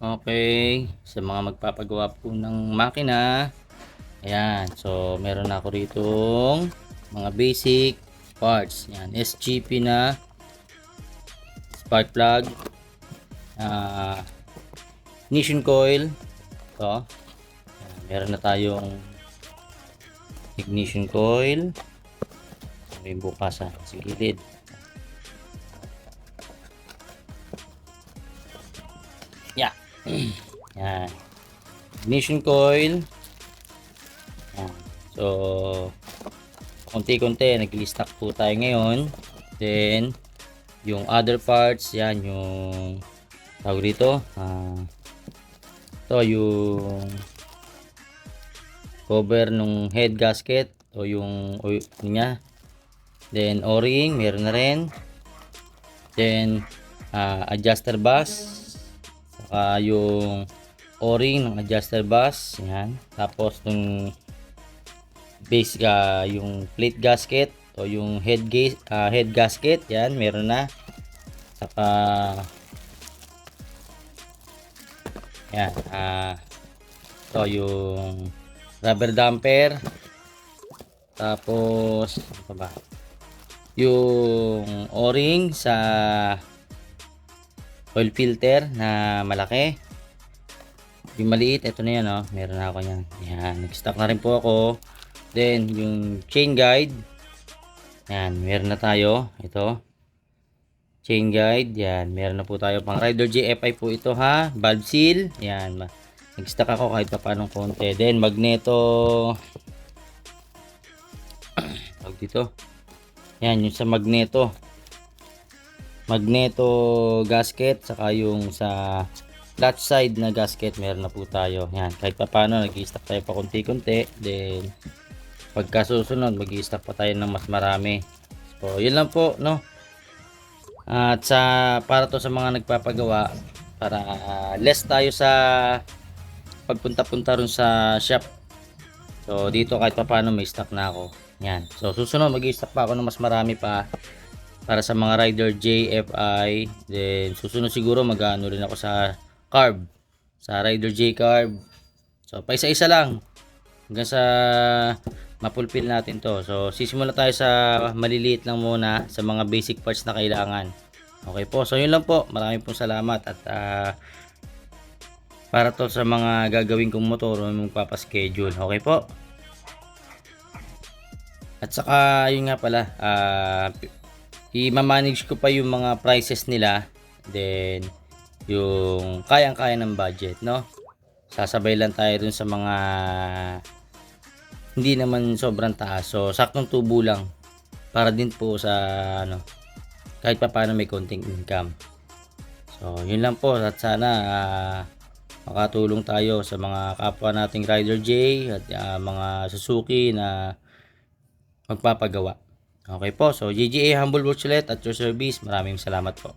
Okay, sa mga magpapagawa po ng makina. Ayan, so meron na ako ritong mga basic parts. Yan, SGP na spark plug, ah ignition coil. Ito. Ayan, meron na tayong ignition coil. May bukasan sa gilid. Yeah. Yan. Ignition coil. Yan. So, konti-konti, nag-stock po tayo ngayon. Then, yung other parts, yan, yung tawag dito, ah, to yung cover nung head gasket o yung o, niya. Then, o-ring, meron na rin. Then, ah, adjuster bus. Saka yung o-ring ng adjuster bus. Yan. Tapos, yung base, ah, yung plate gasket o yung head, ga- ah, head gasket. Yan, meron na. Saka, yan. Ah, ito yung rubber damper. Tapos, ano pa ba? Yung o-ring sa oil filter na malaki. Yung maliit, ito na yan, oh. Meron na ako yan. Yan, nag-stock na rin po ako. Then, yung chain guide. Yan, meron na tayo. Ito. Chain guide. Yan, meron na po tayo. Pang Rider JFI po ito, ha. Valve seal. Yan, nag-stock ako kahit pa paano konti. Then, magneto. Tawag dito. Yan, yung sa magneto. Magneto gasket, saka yung sa flat side na gasket, meron na po tayo. Yan, kahit pa paano, nag-stock tayo pa konti-konti. Then, pagka susunod, mag-stock pa tayo ng mas marami. So, yun lang po, no? At sa, para to sa mga nagpapagawa, para less tayo sa pagpunta-punta ron sa shop. So, dito kahit pa paano may stock na ako. Yan. So, susunod, mag-stock pa ako ng mas marami pa para sa mga rider JFI. Then, susunod siguro mag-ano rin ako sa carb. Sa rider J carb. So, pa isa-isa lang. Hanggang sa mapulpil natin to. So, sisimula tayo sa maliliit lang muna sa mga basic parts na kailangan. Okay po. So, yun lang po. Maraming pong salamat at ah, para to sa mga gagawin kong motor o magpapaschedule. Okay po. At saka, yun nga pala, ah, i-manage ko pa yung mga prices nila. Then, yung kayang-kaya ng budget, no? Sasabay lang tayo dun sa mga hindi naman sobrang taas. So, saktong tubo lang. Para din po sa, ano, kahit pa paano may konting income. So, yun lang po. At sana, ah, makatulong tayo sa mga kapwa nating Rider J at ah, mga Suzuki na magpapagawa. Okay po. So, GGA Humble Works ulit at your service. Maraming salamat po.